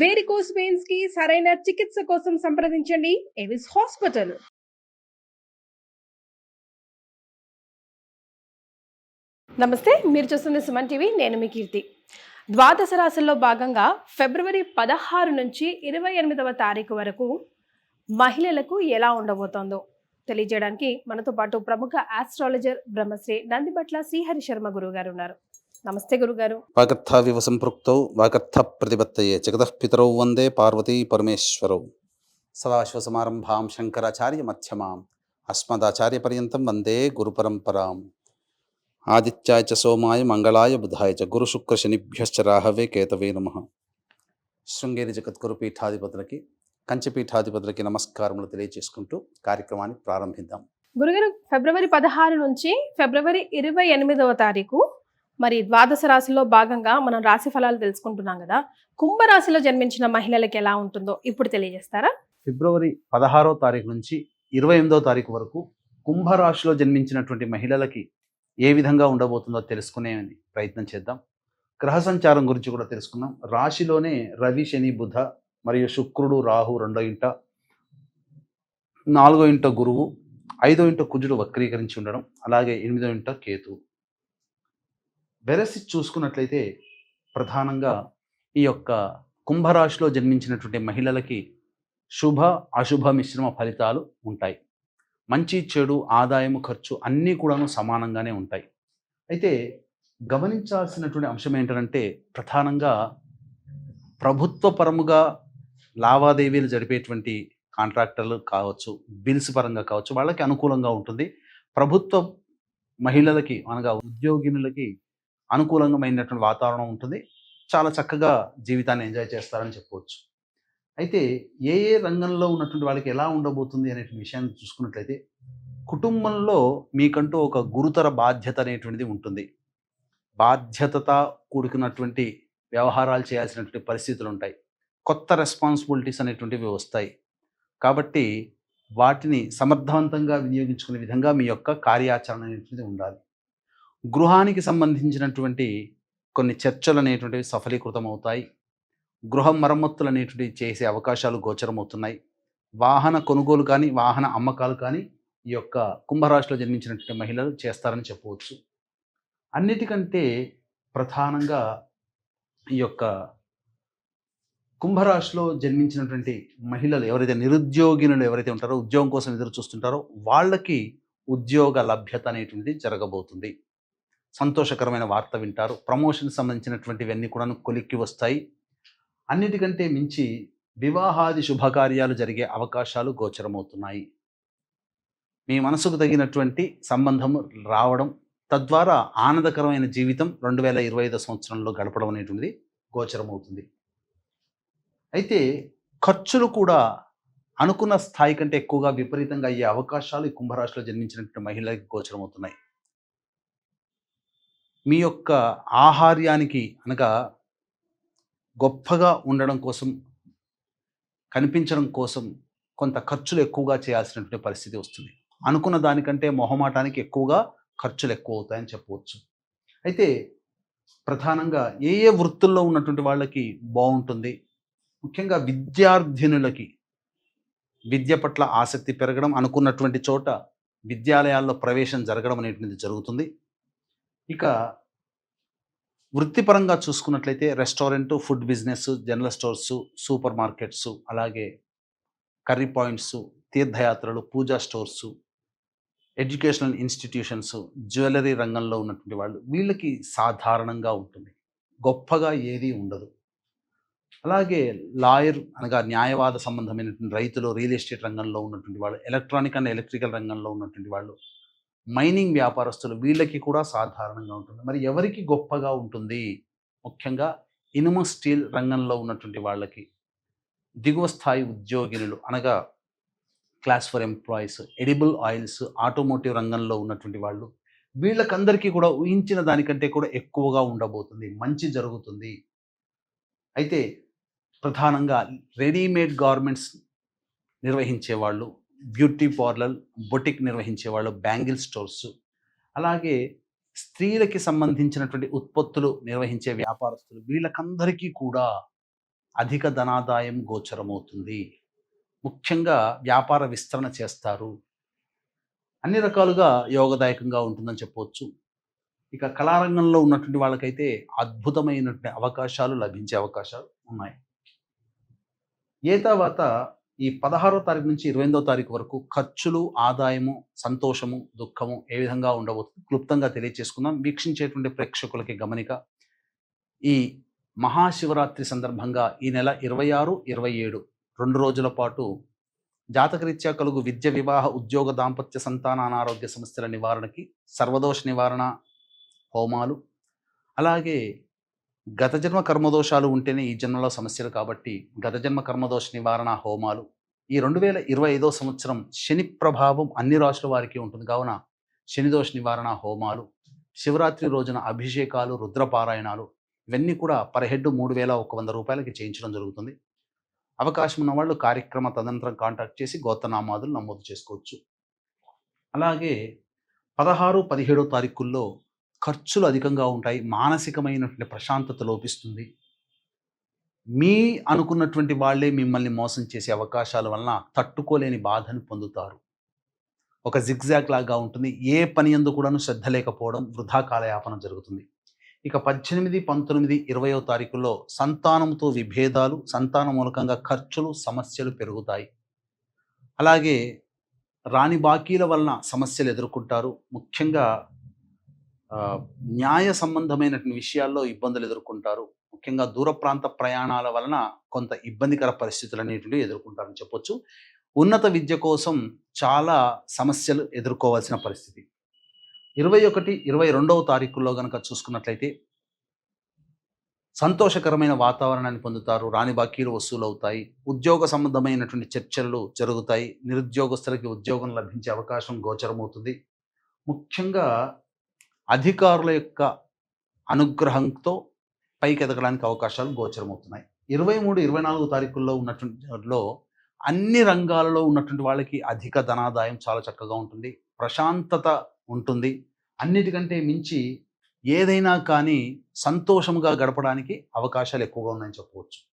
Varicose పెయిన్స్కి సరైన చికిత్స కోసం సంప్రదించండి. ఎవిస్ హాస్పిటల్ నమస్తే మీరు చూస్తుంది సుమన్ టీవీ నేను మీ కీర్తి. ద్వాదశ రాశుల్లో భాగంగా ఫిబ్రవరి పదహారు నుంచి ఇరవై ఎనిమిదవ తారీఖు వరకు మహిళలకు ఎలా ఉండబోతోందో తెలియజేయడానికి మనతో పాటు ప్రముఖ ఆస్ట్రాలజర్ బ్రహ్మశ్రీ నందిబట్ల శ్రీహరి శర్మ గురువు గారు ఉన్నారు. నమస్తే గురుగారు. వాగర్థావివ సంపృక్తౌ వాగర్థ ప్రతిపత్తయే జగతః పితరౌ వందే పార్వతీ పరమేశ్వరౌ. సదాశివసమారంభాం శంకరాచార్య మధ్యమాం అస్మదాచార్యపర్యంతం వందే గురుపరంపరాం. ఆదిత్యాయ చ సోమాయ మంగళాయ బుధాయ చ గురుశుక్రశనిభ్యశ్చ రాహవే కేతవే నమ. శృంగేరి జగద్గురు పీఠాధిపతులకి కంచి పీఠాధిపతులకి నమస్కారములు తెలియజేసుకుంటూ కార్యక్రమాన్ని ప్రారంభిద్దాం. గురుగారు ఫిబ్రవరి పదహారు నుంచి ఫిబ్రవరి ఇరవై ఎనిమిదవ తారీఖు మరి ద్వాదశ రాశిలో భాగంగా మనం రాశి ఫలాలు తెలుసుకుంటున్నాం కదా. కుంభరాశిలో జన్మించిన మహిళలకు ఎలా ఉంటుందో ఇప్పుడు తెలియజేస్తారా? ఫిబ్రవరి పదహారో తారీఖు నుంచి ఇరవై ఎనిమిదో తారీఖు వరకు కుంభరాశిలో జన్మించినటువంటి మహిళలకి ఏ విధంగా ఉండబోతుందో తెలుసుకునే ప్రయత్నం చేద్దాం. గ్రహ సంచారం గురించి కూడా తెలుసుకుందాం. రాశిలోనే రవి శని బుధ మరియు శుక్రుడు రాహు రెండో ఇంట నాలుగో ఇంట గురువు ఐదో ఇంట కుజుడు వక్రీకరించి ఉండడం అలాగే ఎనిమిదో ఇంట కేతు బెరసి చూసుకున్నట్లయితే ప్రధానంగా ఈ యొక్క కుంభరాశిలో జన్మించినటువంటి మహిళలకి శుభ అశుభ మిశ్రమ ఫలితాలు ఉంటాయి. మంచి చెడు ఆదాయము ఖర్చు అన్నీ కూడాను సమానంగానే ఉంటాయి. అయితే గమనించాల్సినటువంటి అంశం ఏంటంటే ప్రధానంగా ప్రభుత్వ పరముగా లావాదేవీలు జరిపేటువంటి కాంట్రాక్టర్లు కావచ్చు బిల్స్ పరంగా కావచ్చు వాళ్ళకి అనుకూలంగా ఉంటుంది. ప్రభుత్వ మహిళలకి అనగా ఉద్యోగినులకి అనుకూలమైనటువంటి వాతావరణం ఉంటుంది. చాలా చక్కగా జీవితాన్ని ఎంజాయ్ చేస్తారని చెప్పవచ్చు అయితే ఏ ఏ రంగంలో ఉన్నటువంటి వాళ్ళకి ఎలా ఉండబోతుంది అనే విషయాన్ని చూసుకున్నట్లయితే కుటుంబంలో మీకంటూ ఒక గురుతర బాధ్యత అనేటువంటిది ఉంటుంది. బాధ్యతత కూడుకున్నటువంటి వ్యవహారాలు చేయాల్సినటువంటి పరిస్థితులు ఉంటాయి కొత్త రెస్పాన్సిబిలిటీస్ అనేటువంటివి వస్తాయి. కాబట్టి వాటిని సమర్థవంతంగా వినియోగించుకునే విధంగా మీ యొక్క కార్యాచరణ అనేటువంటిది ఉండాలి. గృహానికి సంబంధించినటువంటి కొన్ని చర్చలు అనేటువంటివి సఫలీకృతం అవుతాయి గృహ మరమ్మతులు అనేటువంటివి చేసే అవకాశాలు గోచరమవుతున్నాయి. వాహన కొనుగోలు కానీ వాహన అమ్మకాలు కానీ ఈ యొక్క కుంభరాశిలో జన్మించినటువంటి మహిళలు చేస్తారని చెప్పవచ్చు. అన్నిటికంటే ప్రధానంగా ఈ యొక్క కుంభరాశిలో జన్మించినటువంటి మహిళలు ఎవరైతే నిరుద్యోగినులు ఎవరైతే ఉంటారో ఉద్యోగం కోసం ఎదురు చూస్తుంటారో వాళ్ళకి ఉద్యోగ లభ్యత అనేటువంటిది జరగబోతుంది. సంతోషకరమైన వార్త వింటారు. ప్రమోషన్ సంబంధించినటువంటివన్నీ కూడా కొలిక్కి వస్తాయి. అన్నిటికంటే మించి వివాహాది శుభకార్యాలు జరిగే అవకాశాలు గోచరమవుతున్నాయి. మీ మనసుకు తగినటువంటి సంబంధం రావడం తద్వారా ఆనందకరమైన జీవితం రెండు వేల ఇరవై ఐదు సంవత్సరంలో గడపడం అనేటువంటిది గోచరమవుతుంది. అయితే ఖర్చులు కూడా అనుకున్న స్థాయి కంటే ఎక్కువగా విపరీతంగా అయ్యే అవకాశాలు ఈ కుంభరాశిలో జన్మించినటువంటి మహిళలకు గోచరమవుతున్నాయి. మీ యొక్క ఆహార్యానికి అనగా గొప్పగా ఉండడం కోసం కనిపించడం కోసం కొంత ఖర్చులు ఎక్కువగా చేయాల్సినటువంటి పరిస్థితి వస్తుంది. అనుకున్న దానికంటే మొహమాటానికి ఎక్కువగా ఖర్చులు ఎక్కువ అవుతాయని చెప్పవచ్చు. అయితే ప్రధానంగా ఏ ఏ వృత్తుల్లో ఉన్నటువంటి వాళ్ళకి బాగుంటుంది? ముఖ్యంగా విద్యార్థినులకి విద్య పట్ల ఆసక్తి పెరగడం అనుకున్నటువంటి చోట విద్యాలయాల్లో ప్రవేశం జరగడం అనేటువంటిది జరుగుతుంది. ఇక వృత్తిపరంగా చూసుకున్నట్లయితే restaurant food business general stores supermarkets అలాగే కర్రీ పాయింట్స్ తీర్థయాత్రలు puja stores educational institutions jewellery రంగంలో ఉన్నటువంటి వాళ్ళు వీళ్ళకి సాధారణంగా ఉంటుంది. గొప్పగా ఏదీ ఉండదు. అలాగే లాయర్ అనగా న్యాయవాద సంబంధమైనటువంటి రైతులు రియల్ ఎస్టేట్ రంగంలో ఉన్నటువంటి వాళ్ళు ఎలక్ట్రానిక్ అండ్ ఎలక్ట్రికల్ రంగంలో ఉన్నటువంటి వాళ్ళు మైనింగ్ వ్యాపారస్తులు వీళ్ళకి కూడా సాధారణంగా ఉంటుంది. మరి ఎవరికి గొప్పగా ఉంటుంది? ముఖ్యంగా ఇనుము స్టీల్ రంగంలో ఉన్నటువంటి వాళ్ళకి. దిగువ స్థాయి ఉద్యోగినులు అనగా class four employees edible oils automotive రంగంలో ఉన్నటువంటి వాళ్ళు వీళ్ళకందరికీ కూడా ఊహించిన దానికంటే కూడా ఎక్కువగా ఉండబోతుంది. మంచి జరుగుతుంది. అయితే ప్రధానంగా రెడీమేడ్ గార్మెంట్స్ నిర్వహించే వాళ్ళు బ్యూటీ పార్లర్ బొటిక్ నిర్వహించే వాళ్ళు బ్యాంగిల్ స్టోర్స్. అలాగే స్త్రీలకి సంబంధించినటువంటి ఉత్పత్తులు నిర్వహించే వ్యాపారస్తులు వీళ్ళకందరికీ కూడా అధిక ధనాదాయం గోచరమవుతుంది. ముఖ్యంగా వ్యాపార విస్తరణ చేస్తారు. అన్ని రకాలుగా యోగదాయకంగా ఉంటుందని చెప్పవచ్చు. ఇక కళారంగంలో ఉన్నటువంటి వాళ్ళకైతే అద్భుతమైనటువంటి అవకాశాలు లభించే అవకాశాలు ఉన్నాయి. ఏ తర్వాత ఈ పదహారో తారీఖు నుంచి ఇరవై ఎనిమిదో తారీఖు వరకు ఖర్చులు ఆదాయము సంతోషము దుఃఖము ఏ విధంగా ఉండబోతుంది క్లుప్తంగా తెలియచేసుకుందాం. వీక్షించేటువంటి ప్రేక్షకులకి గమనిక ఈ మహాశివరాత్రి సందర్భంగా ఈ నెల ఇరవై ఆరు ఇరవై ఏడు రెండు రోజుల పాటు జాతకరీత్యా కలుగు విద్య వివాహ ఉద్యోగ దాంపత్య సంతాన అనారోగ్య సమస్యల నివారణకి సర్వదోష నివారణ హోమాలు అలాగే గత జన్మ కర్మదోషాలు ఉంటేనే ఈ జన్మలో సమస్యలు కాబట్టి గత జన్మ కర్మదోష నివారణ హోమాలు. ఈ రెండు వేల ఇరవై ఐదో సంవత్సరం శని ప్రభావం అన్ని రాశుల వారికి ఉంటుంది. కావున శనిదోష నివారణ హోమాలు శివరాత్రి రోజున అభిషేకాలు రుద్రపారాయణాలు ఇవన్నీ కూడా పర్ హెడ్ మూడు వేల ఒక వంద రూపాయలకి చేయించడం జరుగుతుంది. అవకాశం ఉన్న వాళ్ళు కార్యక్రమ తదనంతరం కాంటాక్ట్ చేసి గోతనామాదులు నమోదు చేసుకోవచ్చు. అలాగే పదహారు పదిహేడో తారీఖుల్లో ఖర్చులు అధికంగా ఉంటాయి మానసికమైనటువంటి ప్రశాంతత లోపిస్తుంది. మీ అనుకున్నటువంటి వాళ్ళే మిమ్మల్ని మోసం చేసే అవకాశాల వలన తట్టుకోలేని బాధను పొందుతారు. ఒక జిగ్జాగ్ లాగా ఉంటుంది. ఏ పని ఎందు కూడాను శ్రద్ధ లేకపోవడం వృధా కాలయాపన జరుగుతుంది. ఇక పద్దెనిమిది పంతొమ్మిది ఇరవయో తారీఖుల్లో సంతానంతో విభేదాలు సంతాన మూలకంగా ఖర్చులు సమస్యలు పెరుగుతాయి. అలాగే రాని బాకీల వలన సమస్యలు ఎదుర్కొంటారు. ముఖ్యంగా న్యాయ సంబంధమైనటువంటి విషయాల్లో ఇబ్బందులు ఎదుర్కొంటారు. ముఖ్యంగా దూర ప్రాంత ప్రయాణాల వలన కొంత ఇబ్బందికర పరిస్థితులు అనేటివి ఎదుర్కొంటారని చెప్పొచ్చు. ఉన్నత విద్య కోసం చాలా సమస్యలు ఎదుర్కోవాల్సిన పరిస్థితి. ఇరవై ఒకటి ఇరవై రెండవ తారీఖుల్లో కనుక చూసుకున్నట్లయితే సంతోషకరమైన వాతావరణాన్ని పొందుతారు. రాని బాకీలు వసూలు అవుతాయి ఉద్యోగ సంబంధమైనటువంటి చర్చలు జరుగుతాయి. నిరుద్యోగస్తులకి ఉద్యోగం లభించే అవకాశం గోచరమవుతుంది. ముఖ్యంగా అధికారుల యొక్క అనుగ్రహంతో పైకి ఎదగడానికి అవకాశాలు గోచరమవుతున్నాయి. ఇరవై మూడు ఇరవై నాలుగు తారీఖుల్లో ఉన్నటువంటి అన్ని రంగాలలో ఉన్నటువంటి వాళ్ళకి అధిక ధనాదాయం చాలా చక్కగా ఉంటుంది. ప్రశాంతత ఉంటుంది. అన్నిటికంటే మించి ఏదైనా కానీ సంతోషంగా గడపడానికి అవకాశాలు ఎక్కువగా ఉన్నాయని చెప్పవచ్చు.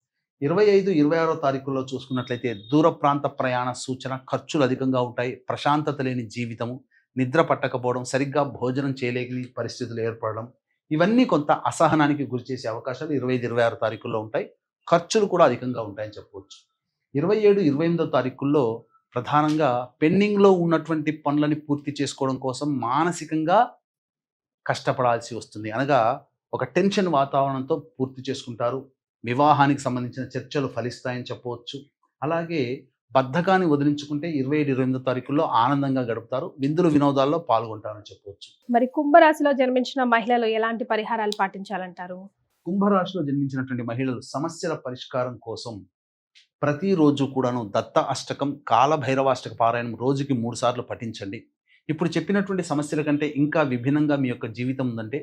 ఇరవై ఐదు ఇరవై ఆరో తారీఖుల్లో చూసుకున్నట్లయితే దూర ప్రాంత ప్రయాణ సూచన ఖర్చులు అధికంగా ఉంటాయి. ప్రశాంతత లేని జీవితము నిద్ర పట్టకపోవడం సరిగ్గా భోజనం చేయలేని పరిస్థితులు ఏర్పడడం ఇవన్నీ కొంత అసహనానికి గురి చేసే అవకాశాలు ఇరవై ఐదు ఇరవై ఆరు తారీఖుల్లో ఉంటాయి. ఖర్చులు కూడా అధికంగా ఉంటాయని చెప్పవచ్చు. ఇరవై ఏడు ఇరవై ఎనిమిదో తారీఖుల్లో ప్రధానంగా పెండింగ్లో ఉన్నటువంటి పనులని పూర్తి చేసుకోవడం కోసం మానసికంగా కష్టపడాల్సి వస్తుంది. అనగా ఒక టెన్షన్ వాతావరణంతో పూర్తి చేసుకుంటారు. వివాహానికి సంబంధించిన చర్చలు ఫలిస్తాయని చెప్పవచ్చు. అలాగే బద్ధకాన్ని వదిలించుకుంటే ఇరవై ఏడు ఇరవై ఎనిమిదో తారీఖుల్లో ఆనందంగా గడుపుతారు. విందులు వినోదాల్లో పాల్గొంటారని చెప్పవచ్చు మరి కుంభరాశిలో జన్మించిన మహిళలు ఎలాంటి పరిహారాలు పాటించాలంటారు? కుంభరాశిలో జన్మించినటువంటి మహిళలు సమస్యల పరిష్కారం కోసం ప్రతిరోజు కూడాను దత్త అష్టకం కాలభైరవాష్టక పారాయణం రోజుకి మూడు సార్లు పఠించండి. ఇప్పుడు చెప్పినటువంటి సమస్యల కంటే ఇంకా విభిన్నంగా మీ యొక్క జీవితం ఉందంటే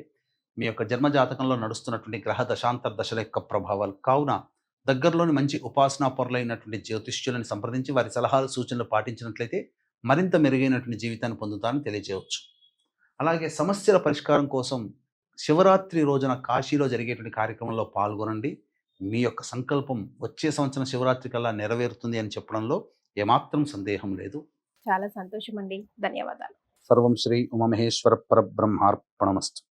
మీ యొక్క జన్మజాతకంలో నడుస్తున్నటువంటి గ్రహ దశాంతర దశల యొక్క ప్రభావాలు. కావున దగ్గరలోని మంచి ఉపాసనా పొరలైనటువంటి జ్యోతిష్యులను సంప్రదించి వారి సలహాలు సూచనలు పాటించినట్లయితే మరింత మెరుగైనటువంటి జీవితాన్ని పొందుతారని తెలియజేయవచ్చు. అలాగే సమస్యల పరిష్కారం కోసం శివరాత్రి రోజున కాశీలో జరిగేటువంటి కార్యక్రమంలో పాల్గొనండి. మీ యొక్క సంకల్పం వచ్చే సంవత్సరం శివరాత్రి కల్లా నెరవేరుతుంది అని చెప్పడంలో ఏమాత్రం సందేహం లేదు. చాలా సంతోషం అండి ధన్యవాదాలు. సర్వం శ్రీ ఉమమహేశ్వర పరబ్రహ్మార్పణమస్తు.